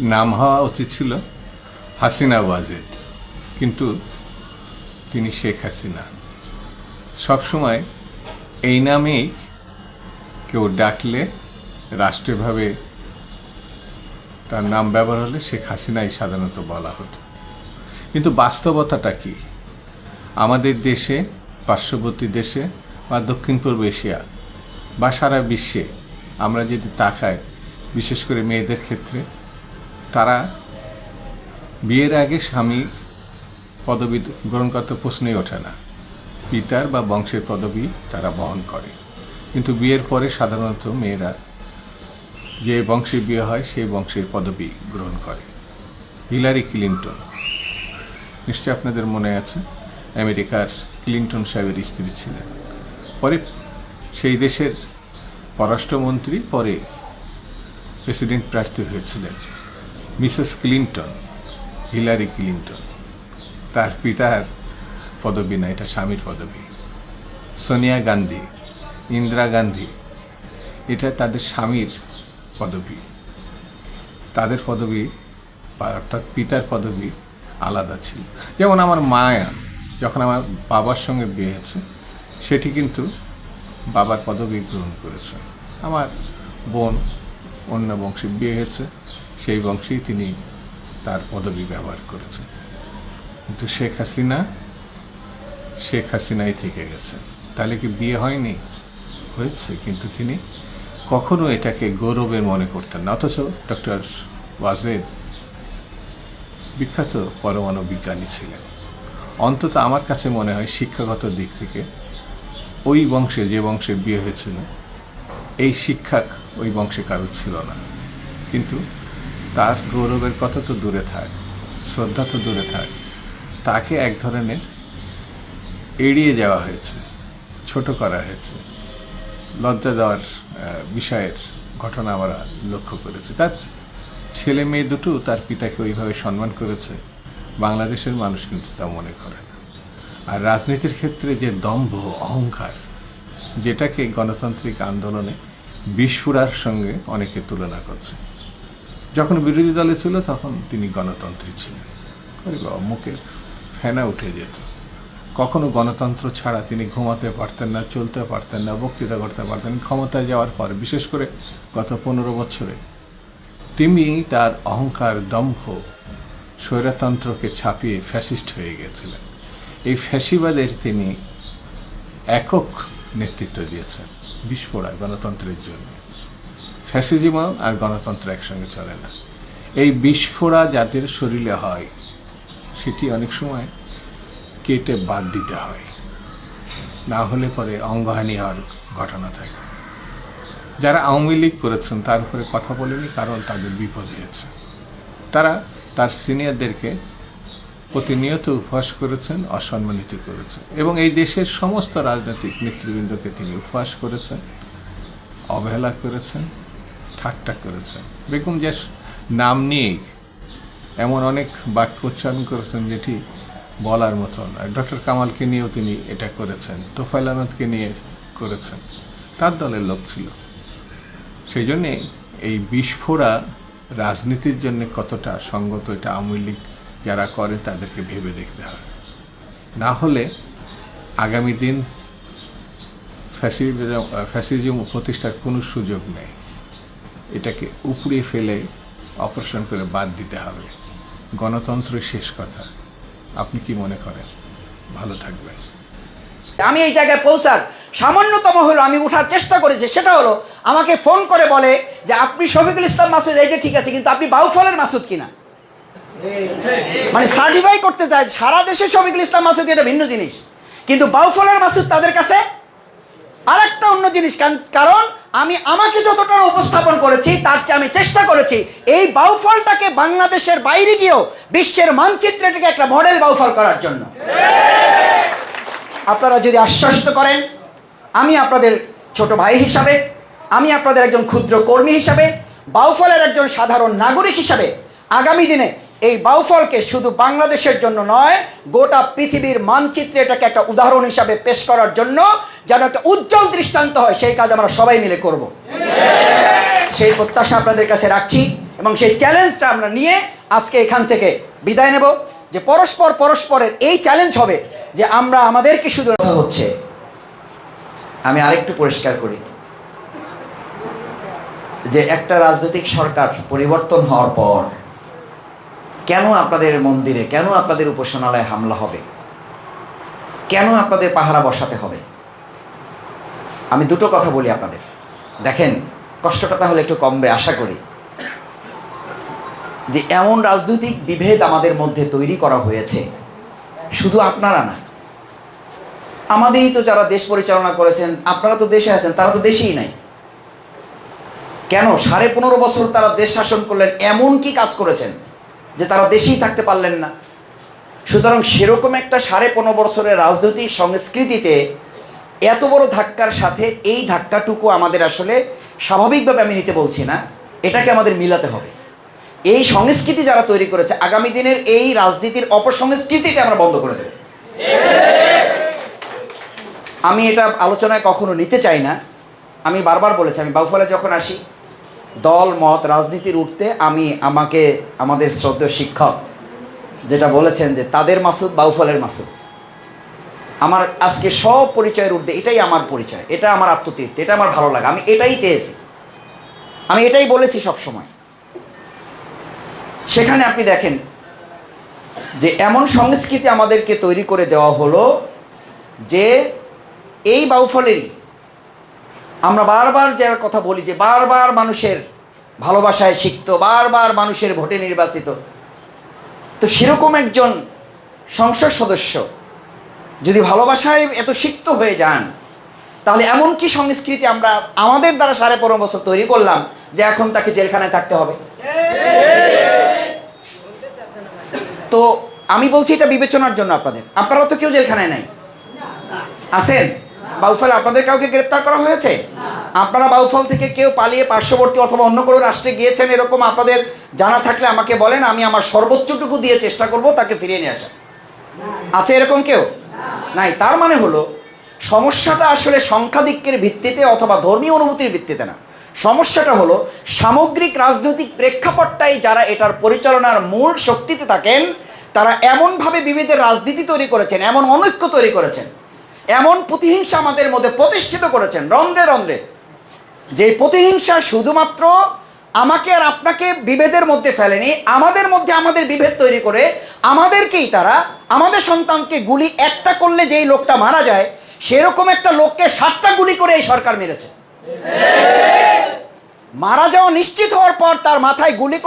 নাম হওয়া উচিত ছিল হাসিনা ওয়াজেদ, কিন্তু তিনি শেখ হাসিনা। সবসময় এই নামেই কেউ ডাকলে রাষ্ট্রীয়ভাবে তার নাম ব্যবহার হলে শেখ হাসিনাই সাধারণত বলা হতো। কিন্তু বাস্তবতাটা কি? আমাদের দেশে, পার্শ্ববর্তী দেশে বা দক্ষিণ পূর্ব এশিয়া বা সারা বিশ্বে আমরা যদি তাকাই, বিশেষ করে মেয়েদের ক্ষেত্রে, তারা বিয়ের আগে স্বামী পদবি গ্রহণ করতে প্রশ্নই ওঠে না। পিতার বা বংশের পদবি তারা বহন করে। কিন্তু বিয়ের পরে সাধারণত মেয়েরা যে বংশে বিয়ে হয়, সেই বংশের পদবি গ্রহণ করে। Hillary Clinton. নিশ্চয়ই আপনাদের মনে আছে, আমেরিকার ক্লিন্টন সাহেবের স্ত্রী ছিলেন। পরে সেই দেশের পররাষ্ট্রমন্ত্রী পরে প্রেসিডেন্ট প্রার্থী হয়েছিলেন, মিসেস ক্লিন্টন, হিলারি ক্লিন্টন। তার পিতার পদবি না, এটা স্বামীর পদবি। সোনিয়া গান্ধী, ইন্দিরা গান্ধী, এটা তাদের স্বামীর পদবি। তাদের পদবি অর্থাৎ পিতার পদবি আলাদা ছিল। যেমন আমার মায়া, যখন আমার বাবার সঙ্গে বিয়ে হয়েছে, সেটি কিন্তু বাবার পদবি গ্রহণ করেছে। আমার বোন অন্য বংশে বিয়ে হয়েছে, সেই বংশেই তিনি তার পদবি ব্যবহার করেছেন। কিন্তু শেখ হাসিনা, শেখ হাসিনাই থেকে গেছেন তাহলে কি বিয়ে হয়নি? হয়েছে, কিন্তু তিনি কখনো এটাকে গৌরবের মনে করতেন না। অথচ ডক্টর ওয়াজেদ বিখ্যাত পরমাণু বিজ্ঞানী ছিলেন। অন্তত আমার কাছে মনে হয় শিক্ষাগত দিক থেকে ওই বংশে যে বংশে বিয়ে হয়েছিল, এই শিক্ষা ওই বংশে কারোর ছিল না। কিন্তু তার গৌরবের কথা তো দূরে থাক, শ্রদ্ধা তো দূরে থাক। তাকে এক ধরনের এড়িয়ে যাওয়া হয়েছে, ছোট করা হয়েছে। লজ্জা দেওয়ার বিষয়ের ঘটনা আমরা লক্ষ্য করেছি। তার ছেলে মেয়ে দুটো তার পিতাকে ওইভাবে সম্মান করেছে। বাংলাদেশের মানুষ কিন্তু তা মনে করে না। আর রাজনীতির ক্ষেত্রে যে দম্ভ, অহংকার, যেটাকে গণতান্ত্রিক আন্দোলনে বিস্ফোরার সঙ্গে অনেকে তুলনা করছে। যখন বিরোধী দলে ছিল, তখন তিনি গণতন্ত্রী ছিলেন। মুখে ফেনা উঠে যেত। কখনো গণতন্ত্র ছাড়া তিনি ঘুমাতে পারতেন না, চলতে পারতেন না, বক্তৃতা করতে পারতেন ক্ষমতায় যাওয়ার পর, বিশেষ করে গত পনেরো বছরে, তিনি তার অহংকার দম্ভ স্বৈরতন্ত্রকে ছাপিয়ে ফ্যাসিস্ট হয়ে গিয়েছিলেন এই ফ্যাসিবাদের তিনি একক নেতৃত্ব দিয়েছেন বিস্ফোরা গণতন্ত্রের জন্য। ফ্যাসিজম আর গণতন্ত্র একসঙ্গে চলে না। এই বিস্ফোরা যাদের শরীরে হয়, সেটি অনেক সময় কেটে বাদ দিতে হয়। না হলে পরে অঙ্গহানি হওয়ার ঘটনা থাকে। যারা আওয়ামী লীগ করেছেন, তার উপরে কথা বলেনি, কারণ তাদের বিপদ হয়েছে। তারা তার সিনিয়রদেরকে প্রতিনিয়ত উপহাস করেছেন, অসম্মানিত করেছেন এবং এই দেশের সমস্ত রাজনৈতিক নেতৃবৃন্দকে তিনি উপহাস করেছেন, অবহেলা করেছেন, ঠাট্টা করেছেন। বেগম জাস নাম নিয়েই এমন অনেক বাক্য উচ্চারণ করেছেন যেটি বলার মতন আর ডক্টর কামালকে নিয়েও তিনি এটা করেছেন তোফাইল আহমেদকে নিয়ে করেছেন। তার দলের লোক ছিল। সেই জন্যে এই বিস্ফোরা রাজনীতির জন্য কতটা সঙ্গত এটা আওয়ামী লীগ যারা করে তাদেরকে ভেবে দেখতে হবে। না হলে আগামী দিন ফ্যাসিজম ফ্যাসিজম প্রতিষ্ঠার কোনো সুযোগ নেই। এটাকে উপড়ে ফেলে অপারেশন করে বাদ দিতে হবে। গণতন্ত্রের শেষ কথা। আপনি কি মনে করেন? ভালো থাকবেন। আমি এই জায়গায় পৌঁছার সামান্যতম হলো আমি উঠার চেষ্টা করেছি। সেটা হলো আমাকে ফোন করে বলে যে, আপনি শফিকুল ইসলাম মাসুদ, এই যে ঠিক আছে, কিন্তু আপনি বাউফলের মাসুদ কিনা? মানে সার্টিফাই করতে চায় সারা দেশে শফিকুল ইসলাম মাসুদ এটা ভিন্ন জিনিস। কিন্তু বাউফলের মাসুদ তাদের কাছে আরেকটা অন্য জিনিস কারণ আমি আমাকে যতটা উপস্থাপন করেছি, তার চেয়ে আমি চেষ্টা করেছি, এই বাউফলটাকে বাংলাদেশের বাইরে গিয়েও বিশ্বের মানচিত্রে এটাকে একটা মডেল বাউফল করার জন্য। আপনারা যদি আশ্বাসিত করেন, আমি আপনাদের ছোট ভাই হিসাবে, আমি আপনাদের একজন ক্ষুদ্র কর্মী হিসাবে, বাউফলের একজন সাধারণ নাগরিক হিসাবে আগামী দিনে এই বাউফলকে শুধু বাংলাদেশের জন্য নয়, গোটা পৃথিবীর মানচিত্রে এটাকে একটা উদাহরণ হিসাবে পেশ করার জন্য যেন একটা উজ্জ্বল দৃষ্টান্ত হয়, সেই কাজ আমরা সবাই মিলে করব। সেই প্রত্যাশা আপনাদের কাছে রাখছি এবং সেই চ্যালেঞ্জটা আমরা নিয়ে আজকে এখান থেকে বিদায় নেব। যে পরস্পর পরস্পরের এই চ্যালেঞ্জ হবে যে আমরা আমাদেরকে শুধু হচ্ছে। আমি আরেকটু পরিষ্কার করি। যে একটা রাজনৈতিক সরকার পরিবর্তন হওয়ার পর কেন আপনাদের মন্দিরে, কেন আপনাদের উপাসনালয়ে হামলা হবে? কেন আপনাদের পাহারা বসাতে হবে? আমি দুটো কথা বলি আপনাদের। দেখেন, কষ্টটা তাহলে একটু কমবে, আশা করি। যে এমন রাজনৈতিক বিভেদ আমাদের মধ্যে তৈরি করা হয়েছে, শুধু আপনারা না। আমাদেরই তো যারা দেশ পরিচালনা করেছেন, আপনারা তো দেশে আছেন, তারা তো দেশেই নাই। কেন? সাড়ে পনেরো বছর তারা দেশ শাসন করলেন, এমন কি কাজ করেছেন? যে তারা দেশেই থাকতে পারলেন না। সুতরাং সেরকম একটা সাড়ে পনেরো বছরের রাজনৈতিক সংস্কৃতিতে এত বড় ধাক্কার সাথে এই ধাক্কাটুকু আমাদের আসলে স্বাভাবিকভাবে আমি নিতে বলছি না, এটাকে আমাদের মিলাতে হবে। এই সংস্কৃতি যারা তৈরি করেছে, আগামী দিনের এই রাজনীতির অপসংস্কৃতিকে আমরা বন্ধ করে দেব। আমি এটা আলোচনায় কখনো নিতে চাই না। আমি বারবার বলেছি, আমি বাউফলে যখন আসি দল, মত, রাজনীতির উঠতে আমি আমাকে, আমাদের শ্রদ্ধেয় শিক্ষক যেটা বলেছেন যে তাদের মাসুদ বাউফলের মাসুদ। আমার আজকে সব পরিচয়ের ঊর্ধ্বে এটাই আমার পরিচয়, এটা আমার আত্মতৃপ্তি, এটা আমার ভালো লাগে, আমি এটাই চেয়েছি। আমি এটাই বলেছি সব সময় সেখানে আপনি দেখেন যে এমন সংস্কৃতি আমাদেরকে তৈরি করে দেওয়া হলো যে এই বাউফলেরই আমরা বারবার যার কথা বলি যে বারবার মানুষের ভালোবাসায় শিখত বারবার মানুষের ভোটে নির্বাচিত। তো সেরকম একজন সংসদ সদস্য যদি ভালোবাসায় এত সিক্ত হয়ে যান, তাহলে এমন কি সংস্কৃতি আমরা আমাদের দ্বারা সাড়ে পনেরো বছর তৈরি করলাম যে এখন তাকে জেলখানায় থাকতে হবে? তো আমি বলছি এটা বিবেচনার জন্য আপনাদের। আপনারাও তো কেউ জেলখানায় নাই। আছেন? বাউফল আপনাদের কাউকে গ্রেপ্তার করা হয়েছে? আপনারা বাউফল থেকে কেউ পালিয়ে পার্শ্ববর্তী অথবা অন্য কোনো রাষ্ট্রে গিয়েছেন এরকম আপনাদের জানা থাকলে আমাকে বলেন, আমি আমার সর্বোচ্চটুকু দিয়ে চেষ্টা করব তাকে ফিরিয়ে নিয়ে আসা আছে এরকম কেউ? নাই, তার মানে হলো, সমস্যাটা আসলে সংখ্যাধিক্যের ভিত্তিতে অথবা ধর্মীয় অনুভূতির ভিত্তিতে না। সমস্যাটা হলো, সামগ্রিক রাজনৈতিক প্রেক্ষাপটটাই যারা এটার পরিচালনার মূল শক্তিতে থাকেন, তারা এমনভাবে বিভেদের রাজনীতি তৈরি করেছেন, এমন অনৈক্য তৈরি করেছেন এমন প্রতিহিংসা আমাদের মধ্যে প্রতিষ্ঠিত করেছেন। রন্ধ্রে রন্ধ্রে। যে প্রতিহিংসা শুধুমাত্র আমাকে আর আপনাকে বিভেদের মধ্যে ফেলেনি, আমাদের মধ্যে আমাদের বিভেদ তৈরি করে আমাদেরকেই তারা, আমাদের সন্তানকে গুলি একটা করলে যেই লোকটা মারা যায়, সেরকম একটা লোককে সাতটা গুলি করে এই সরকার মেরেছে। মারা যাওয়া নিশ্চিত হওয়ার পর তার মাথায় গুলি